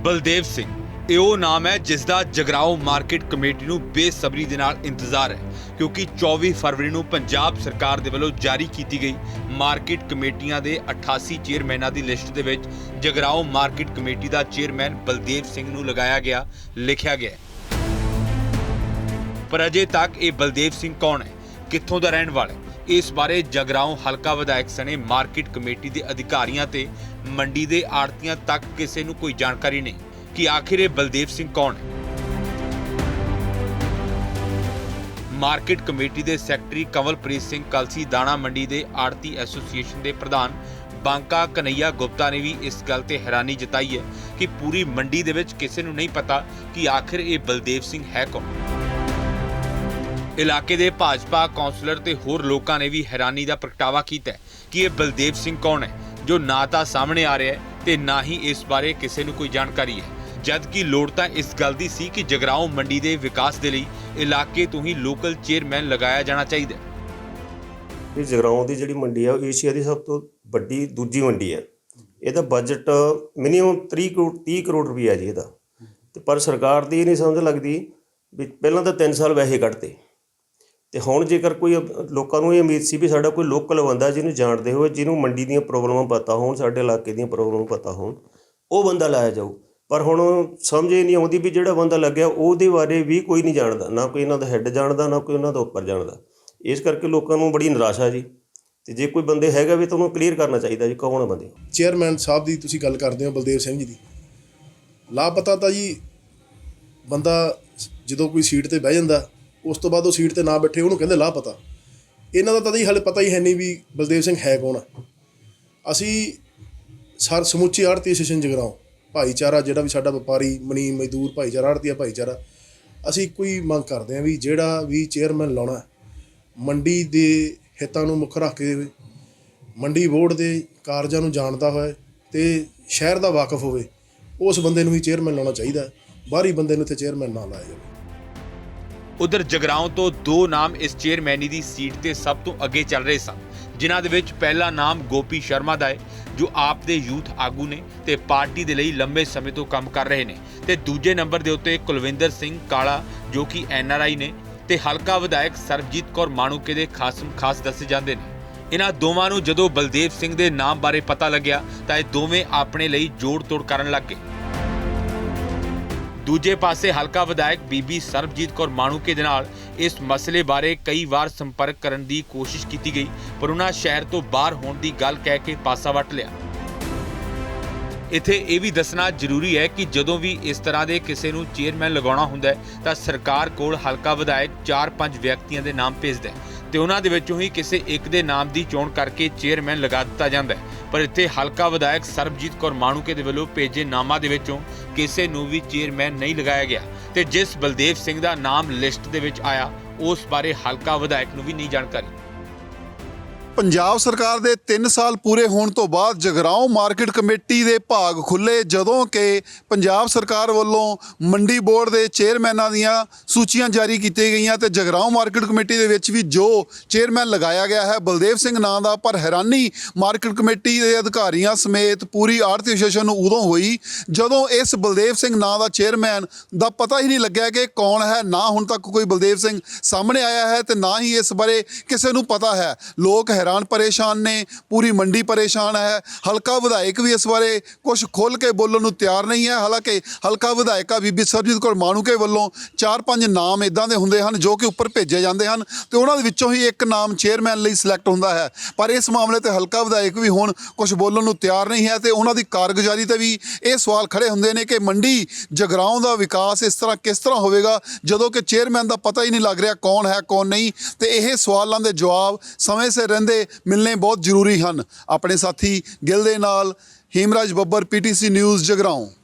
ਬਲਦੇਵ ਸਿੰਘ। ਇਹ ਉਹ ਨਾਮ ਹੈ ਜਿਸ ਦਾ ਜਗਰਾਓ ਮਾਰਕੀਟ ਕਮੇਟੀ ਨੂੰ ਬੇਸਬਰੀ ਦੇ ਨਾਲ ਇੰਤਜ਼ਾਰ ਹੈ, ਕਿਉਂਕਿ 24 ਫਰਵਰੀ ਨੂੰ ਪੰਜਾਬ ਸਰਕਾਰ ਦੇ ਵੱਲੋਂ ਜਾਰੀ ਕੀਤੀ ਗਈ ਮਾਰਕੀਟ ਕਮੇਟੀਆਂ ਦੇ 88 ਚੇਅਰਮੈਨਾਂ ਦੀ ਲਿਸਟ ਦੇ ਵਿੱਚ ਜਗਰਾਓ ਮਾਰਕੀਟ ਕਮੇਟੀ ਦਾ ਚੇਅਰਮੈਨ ਬਲਦੇਵ ਸਿੰਘ ਨੂੰ ਲਗਾਇਆ ਗਿਆ, ਲਿਖਿਆ ਗਿਆ ਪਰ ਅਜੇ ਤੱਕ ਇਹ ਬਲਦੇਵ ਸਿੰਘ ਕੌਣ ਹੈ? ਕਿੱਥੋਂ ਦਾ ਰਹਿਣ ਵਾਲਾ ਹੈ? ਇਸ ਬਾਰੇ ਜਗਰਾਉਂ ਹਲਕਾ ਵਿਧਾਇਕ ਸਣੇ ਮਾਰਕੀਟ ਕਮੇਟੀ ਦੇ ਅਧਿਕਾਰੀਆਂ ਤੇ ਮੰਡੀ ਦੇ ਆੜਤੀਆਂ ਤੱਕ ਕਿਸੇ ਨੂੰ ਕੋਈ ਜਾਣਕਾਰੀ ਨਹੀਂ। ਕਿ ਆਖਿਰ ਇਹ ਬਲਦੇਵ ਸਿੰਘ ਕੌਣ ਹੈ? ਮਾਰਕੀਟ ਕਮੇਟੀ ਦੇ ਸੈਕਟਰੀ ਕਵਲਪ੍ਰੀਤ ਸਿੰਘ ਕਲਸੀ, ਦਾਣਾ ਮੰਡੀ ਦੇ ਆੜਤੀ ਐਸੋਸੀਏਸ਼ਨ ਦੇ ਪ੍ਰਧਾਨ ਬਾਂਕਾ ਕਨਈਆ ਗੁਪਤਾ ਨੇ ਵੀ ਇਸ ਗੱਲ ਤੇ ਹੈਰਾਨੀ ਜਤਾਈ ਹੈ ਕਿ ਪੂਰੀ ਮੰਡੀ ਦੇ ਵਿੱਚ ਕਿਸੇ ਨੂੰ ਨਹੀਂ ਪਤਾ ਕਿ ਆਖਿਰ ਇਹ ਬਲਦੇਵ ਸਿੰਘ ਹੈ ਕੌਣ। ਇਲਾਕੇ ਦੇ ਭਾਜਪਾ ਕਾਉਂਸਲਰ ਤੇ ਹੋਰ ਲੋਕਾਂ ਨੇ ਵੀ ਹੈਰਾਨੀ ਦਾ ਪ੍ਰਗਟਾਵਾ ਕੀਤਾ ਕਿ ਇਹ ਬਲਦੇਵ ਸਿੰਘ ਕੌਣ ਹੈ, ਜੋ ਨਾ ਤਾਂ ਸਾਹਮਣੇ ਆ ਰਿਹਾ ਹੈ ਤੇ ਨਾ ਹੀ ਇਸ ਬਾਰੇ ਕਿਸੇ ਨੂੰ ਕੋਈ ਜਾਣਕਾਰੀ ਹੈ। ਜਦ ਕਿ ਲੋੜ ਤਾਂ ਇਸ ਗੱਲ ਦੀ ਸੀ ਕਿ ਜਗਰਾਉਂ ਮੰਡੀ ਦੇ ਵਿਕਾਸ ਦੇ ਲਈ ਇਲਾਕੇ ਤੋਂ ਹੀ ਲੋਕਲ ਚੇਅਰਮੈਨ ਲਗਾਇਆ ਜਾਣਾ ਚਾਹੀਦਾ ਹੈ। ਇਹ ਜਗਰਾਉਂ ਦੀ ਜਿਹੜੀ ਮੰਡੀ ਹੈ ਉਹ ਏਸ਼ੀਆ ਦੀ ਸਭ ਤੋਂ ਵੱਡੀ ਦੂਜੀ ਮੰਡੀ ਹੈ ਇਹਦਾ ਬਜਟ ਮਿਨੀਮਮ 30 ਕਰੋੜ 30 ਕਰੋੜ ਰੁਪਈਆ ਜੀ ਇਹਦਾ। ਤੇ ਪਰ ਸਰਕਾਰ ਦੀ ਇਹ ਨਹੀਂ ਸਮਝ ਲੱਗਦੀ ਵੀ ਪਹਿਲਾਂ ਤਾਂ 3 ਸਾਲ ਵੈਸੇ ਕੱਢਦੇ ਤੇ ਹੁਣ ਜੇਕਰ ਕੋਈ ਲੋਕਾਂ ਨੂੰ ਇਹ ਉਮੀਦ ਸੀ ਵੀ ਸਾਡਾ ਕੋਈ ਲੋਕਲ ਬੰਦਾ ਜਿਹਨੂੰ ਜਾਣਦੇ ਹੋਏ, ਜਿਹਨੂੰ ਮੰਡੀ ਦੀਆਂ ਪ੍ਰੋਬਲਮਾਂ ਪਤਾ ਹੋਣ, ਸਾਡੇ ਇਲਾਕੇ ਦੀਆਂ ਪ੍ਰੋਬਲਮਾਂ ਪਤਾ ਹੋਣ, ਉਹ ਬੰਦਾ ਲਾਇਆ ਜਾਊ। ਪਰ ਹੁਣ ਸਮਝ ਇਹ ਨਹੀਂ ਆਉਂਦੀ ਵੀ ਜਿਹੜਾ ਬੰਦਾ ਲੱਗਿਆ, ਉਹਦੇ ਬਾਰੇ ਵੀ ਕੋਈ ਨਹੀਂ ਜਾਣਦਾ। ਨਾ ਕੋਈ ਇਹਨਾਂ ਦਾ ਹੈੱਡ ਜਾਣਦਾ, ਨਾ ਕੋਈ ਉਹਨਾਂ ਦਾ ਉੱਪਰ ਜਾਣਦਾ। ਇਸ ਕਰਕੇ ਲੋਕਾਂ ਨੂੰ ਬੜੀ ਨਿਰਾਸ਼ਾ ਜੀ। ਤੇ ਜੇ ਕੋਈ ਬੰਦੇ ਹੈਗਾ ਵੀ ਤਾਂ ਉਹਨੂੰ ਕਲੀਅਰ ਕਰਨਾ ਚਾਹੀਦਾ ਜੀ, ਕੌਣ ਬੰਦੇ? ਚੇਅਰਮੈਨ ਸਾਹਿਬ ਦੀ ਤੁਸੀਂ ਗੱਲ ਕਰਦੇ ਹੋ, ਬਲਦੇਵ ਸਿੰਘ ਜੀ ਦੀ। ਲਾਪਤਾ ਤਾਂ ਜੀ ਬੰਦਾ ਜਦੋਂ ਕੋਈ ਸੀਟ ਤੇ ਬਹਿ ਜਾਂਦਾ ਉਸ ਤੋਂ ਬਾਅਦ ਉਹ ਸੀਟ ਤੇ ਨਾ ਬੈਠੇ, ਉਹਨੂੰ ਕਹਿੰਦੇ ਲਾ ਪਤਾ। ਇਹਨਾਂ ਦਾ ਤਾਂ ਜੀ ਹਲੇ ਪਤਾ ਹੀ ਹੈ ਨਹੀਂ ਵੀ ਬਲਦੇਵ ਸਿੰਘ ਹੈ ਕੌਣ ਆ। ਅਸੀਂ ਸਰ ਸਮੁੱਚੀ ਆੜਤੀ ਐਸੋਸੀਏਸ਼ਨ ਜਗਰਾਉਂ, ਭਾਈਚਾਰਾ ਜਿਹੜਾ ਵੀ ਸਾਡਾ ਵਪਾਰੀ ਮਨੀ ਮਜ਼ਦੂਰ, ਭਾਈਚਾਰਾ ਆੜਤੀਆ ਭਾਈਚਾਰਾ, ਅਸੀਂ ਕੋਈ ਮੰਗ ਕਰਦੇ ਹਾਂ ਵੀ ਜਿਹੜਾ ਵੀ ਚੇਅਰਮੈਨ ਲਾਉਣਾ, ਮੰਡੀ ਦੇ ਹਿੱਤਾਂ ਨੂੰ ਮੁੱਖ ਰੱਖ ਕੇ ਮੰਡੀ ਬੋਰਡ ਦੇ ਕਾਰਜਾਂ ਨੂੰ ਜਾਣਦਾ ਹੋਵੇ ਤੇ ਸ਼ਹਿਰ ਦਾ ਵਾਕਫ ਹੋਵੇ, ਉਸ ਬੰਦੇ ਨੂੰ ਹੀ ਚੇਅਰਮੈਨ ਲਾਉਣਾ ਚਾਹੀਦਾ, ਬਾਹਰੀ ਬੰਦੇ ਨੂੰ ਇੱਥੇ ਚੇਅਰਮੈਨ ਨਾ ਲਾਇਆ ਜਾਵੇ। ਉਧਰ ਜਗਰਾਉਂ ਤੋਂ ਦੋ ਨਾਮ ਇਸ ਚੇਅਰਮੈਨੀ ਦੀ ਸੀਟ ਤੇ ਸਭ ਤੋਂ ਅੱਗੇ ਚੱਲ ਰਹੇ ਸਨ, ਜਿਨ੍ਹਾਂ ਦੇ ਵਿੱਚ ਪਹਿਲਾ ਨਾਮ ਗੋਪੀ ਸ਼ਰਮਾ ਦਾ ਹੈ, ਜੋ ਆਪ ਦੇ ਯੂਥ ਆਗੂ ਨੇ ਤੇ ਪਾਰਟੀ ਦੇ ਲਈ ਲੰਬੇ ਸਮੇਂ ਤੋਂ ਕੰਮ ਕਰ ਰਹੇ ਨੇ। ਤੇ ਦੂਜੇ ਨੰਬਰ ਦੇ ਉੱਤੇ ਕੁਲਵਿੰਦਰ ਸਿੰਘ ਕਾਲਾ, ਜੋ ਕਿ ਐਨਆਰਆਈ ਨੇ, ਤੇ ਹਲਕਾ ਵਿਧਾਇਕ ਸਰਬਜੀਤ ਕੌਰ ਮਾਣੂਕੇ ਦੇ ਖਾਸਮ ਖਾਸ ਦੱਸੇ ਜਾਂਦੇ ਨੇ। ਇਹਨਾਂ ਦੋਵਾਂ ਨੂੰ ਜਦੋਂ ਬਲਦੇਵ ਸਿੰਘ ਦੇ ਨਾਮ ਬਾਰੇ ਪਤਾ ਲੱਗਿਆ, ਤਾਂ ਇਹ ਦੋਵੇਂ ਆਪਣੇ ਲਈ ਜੋੜ ਤੋੜ ਕਰਨ ਲੱਗ ਗਏ। ਦੂਜੇ ਪਾਸੇ ਹਲਕਾ ਵਿਧਾਇਕ ਬੀਬੀ ਸਰਬਜੀਤ ਕੌਰ ਮਾਣੂਕੇ ਦੇ ਨਾਲ ਇਸ ਮਸਲੇ ਬਾਰੇ ਕਈ ਵਾਰ ਸੰਪਰਕ ਕਰਨ ਦੀ ਕੋਸ਼ਿਸ਼ ਕੀਤੀ ਗਈ, ਪਰ ਉਹਨਾਂ ਸ਼ਹਿਰ ਤੋਂ ਬਾਹਰ ਹੋਣ ਦੀ ਗੱਲ ਕਹਿ ਕੇ ਪਾਸਾ ਵੱਟ ਲਿਆ। ਇੱਥੇ ਇਹ ਵੀ ਦੱਸਣਾ ਜ਼ਰੂਰੀ ਹੈ ਕਿ ਜਦੋਂ ਵੀ ਇਸ ਤਰ੍ਹਾਂ ਦੇ ਕਿਸੇ ਨੂੰ ਚੇਅਰਮੈਨ ਲਗਾਉਣਾ ਹੁੰਦਾ ਹੈ, ਤਾਂ ਸਰਕਾਰ ਕੋਲ ਹਲਕਾ ਵਿਧਾਇਕ 4-5 ਵਿਅਕਤੀਆਂ ਦੇ ਨਾਮ ਭੇਜਦਾ ਹੈ ਤੇ ਉਹਨਾਂ ਦੇ ਵਿੱਚੋਂ ਹੀ ਕਿਸੇ ਇੱਕ ਦੇ ਨਾਮ ਦੀ ਚੋਣ ਕਰਕੇ ਚੇਅਰਮੈਨ ਲਗਾ ਦਿੱਤਾ ਜਾਂਦਾ ਹੈ। ਪਰ ਇੱਥੇ ਹਲਕਾ ਵਿਧਾਇਕ ਸਰਬਜੀਤ ਕੌਰ ਮਾਣੂਕੇ ਦੇ ਵੱਲੋਂ ਭੇਜੇ ਨਾਮਾਂ ਦੇ ਵਿੱਚੋਂ ਕਿਸੇ ਨੂੰ ਵੀ ਚੇਅਰਮੈਨ ਨਹੀਂ ਲਗਾਇਆ ਗਿਆ ਤੇ ਜਿਸ ਬਲਦੇਵ ਸਿੰਘ ਦਾ ਨਾਮ ਲਿਸਟ ਦੇ ਵਿੱਚ ਆਇਆ, ਉਸ ਬਾਰੇ ਹਲਕਾ ਵਿਧਾਇਕ ਨੂੰ ਵੀ ਨਹੀਂ ਜਾਣਕਾਰੀ। ਪੰਜਾਬ ਸਰਕਾਰ ਦੇ 3 ਸਾਲ ਪੂਰੇ ਹੋਣ ਤੋਂ ਬਾਅਦ ਜਗਰਾਉਂ ਮਾਰਕੀਟ ਕਮੇਟੀ ਦੇ ਭਾਗ ਖੁੱਲੇ, ਜਦੋਂ ਕਿ ਪੰਜਾਬ ਸਰਕਾਰ ਵੱਲੋਂ ਮੰਡੀ ਬੋਰਡ ਦੇ ਚੇਅਰਮੈਨਾਂ ਦੀਆਂ ਸੂਚੀਆਂ ਜਾਰੀ ਕੀਤੀਆਂ ਗਈਆਂ ਤੇ ਜਗਰਾਉਂ ਮਾਰਕੀਟ ਕਮੇਟੀ ਦੇ ਵਿੱਚ ਵੀ ਜੋ ਚੇਅਰਮੈਨ ਲਗਾਇਆ ਗਿਆ ਹੈ, ਬਲਦੇਵ ਸਿੰਘ ਨਾਂ ਦਾ, ਪਰ ਹੈਰਾਨੀ ਮਾਰਕੀਟ ਕਮੇਟੀ ਦੇ ਅਧਿਕਾਰੀਆਂ ਸਮੇਤ ਪੂਰੀ ਆੜਤੀ ਐਸੋਸੀਏਸ਼ਨ ਨੂੰ ਉਦੋਂ ਹੋਈ ਜਦੋਂ ਇਸ ਬਲਦੇਵ ਸਿੰਘ ਨਾਂ ਦਾ ਚੇਅਰਮੈਨ ਦਾ ਪਤਾ ਹੀ ਨਹੀਂ ਲੱਗਿਆ ਕਿ ਕੌਣ ਹੈ, ਨਾ ਹੁਣ ਤੱਕ ਕੋਈ ਬਲਦੇਵ ਸਿੰਘ ਸਾਹਮਣੇ ਆਇਆ ਹੈ ਤੇ ਨਾ ਹੀ ਇਸ ਬਾਰੇ ਕਿਸੇ ਨੂੰ ਪਤਾ ਹੈ। ਲੋਕ ਹੈਰਾਨ ਪਰੇਸ਼ਾਨ ਨੇ, ਪੂਰੀ ਮੰਡੀ ਪਰੇਸ਼ਾਨ ਹੈ। ਹਲਕਾ ਵਿਧਾਇਕ ਵੀ ਇਸ ਬਾਰੇ ਕੁਝ ਖੁੱਲ ਕੇ ਬੋਲਣ ਨੂੰ ਤਿਆਰ ਨਹੀਂ ਹੈ। ਹਾਲਾਂਕਿ ਹਲਕਾ ਵਿਧਾਇਕਾ ਬੀਬੀ ਸਰਜੀਤ ਕੌਰ ਮਾਣੂਕੇ ਵੱਲੋਂ ਚਾਰ ਪੰਜ ਨਾਮ ਇਦਾਂ ਦੇ ਹੁੰਦੇ ਹਨ ਜੋ ਕਿ ਉੱਪਰ ਭੇਜੇ ਜਾਂਦੇ ਹਨ ਤੇ ਉਹਨਾਂ ਦੇ ਵਿੱਚੋਂ ਹੀ ਇੱਕ ਨਾਮ ਚੇਅਰਮੈਨ ਲਈ ਸਿਲੈਕਟ ਹੁੰਦਾ ਹੈ। ਪਰ ਇਸ ਮਾਮਲੇ ਤੇ ਹਲਕਾ ਵਿਧਾਇਕ ਵੀ ਹੁਣ ਕੁਝ ਬੋਲਣ ਨੂੰ ਤਿਆਰ ਨਹੀਂ ਹੈ ਤੇ ਉਹਨਾਂ ਦੀ ਕਾਰਗੁਜ਼ਾਰੀ ਤੇ ਵੀ ਇਹ ਸਵਾਲ ਖੜੇ ਹੁੰਦੇ ਨੇ ਕਿ ਮੰਡੀ ਜਗਰਾਉਂ ਦਾ ਵਿਕਾਸ ਇਸ ਤਰ੍ਹਾਂ ਕਿਸ ਤਰ੍ਹਾਂ ਹੋਵੇਗਾ? ਜਦੋਂ ਕਿ ਚੇਅਰਮੈਨ ਦਾ ਪਤਾ ਹੀ ਨਹੀਂ ਲੱਗ ਰਿਹਾ ਕੌਣ ਹੈ, ਕੌਣ ਨਹੀਂ ਤੇ ਇਹ ਸਵਾਲਾਂ ਦੇ ਜਵਾਬ ਸਮੇਂ ਸਿਰ ਰਹਿੰਦੇ ਮਿਲਣੇ ਬਹੁਤ ਜ਼ਰੂਰੀ ਹਨ। ਆਪਣੇ ਸਾਥੀ ਗਿੱਲ ਦੇ ਨਾਲ ਹੀਮਰਾਜ ਬੱਬਰ ਪੀਟੀਸੀ ਨਿਊਜ਼ ਜਗਰਾਉਂ।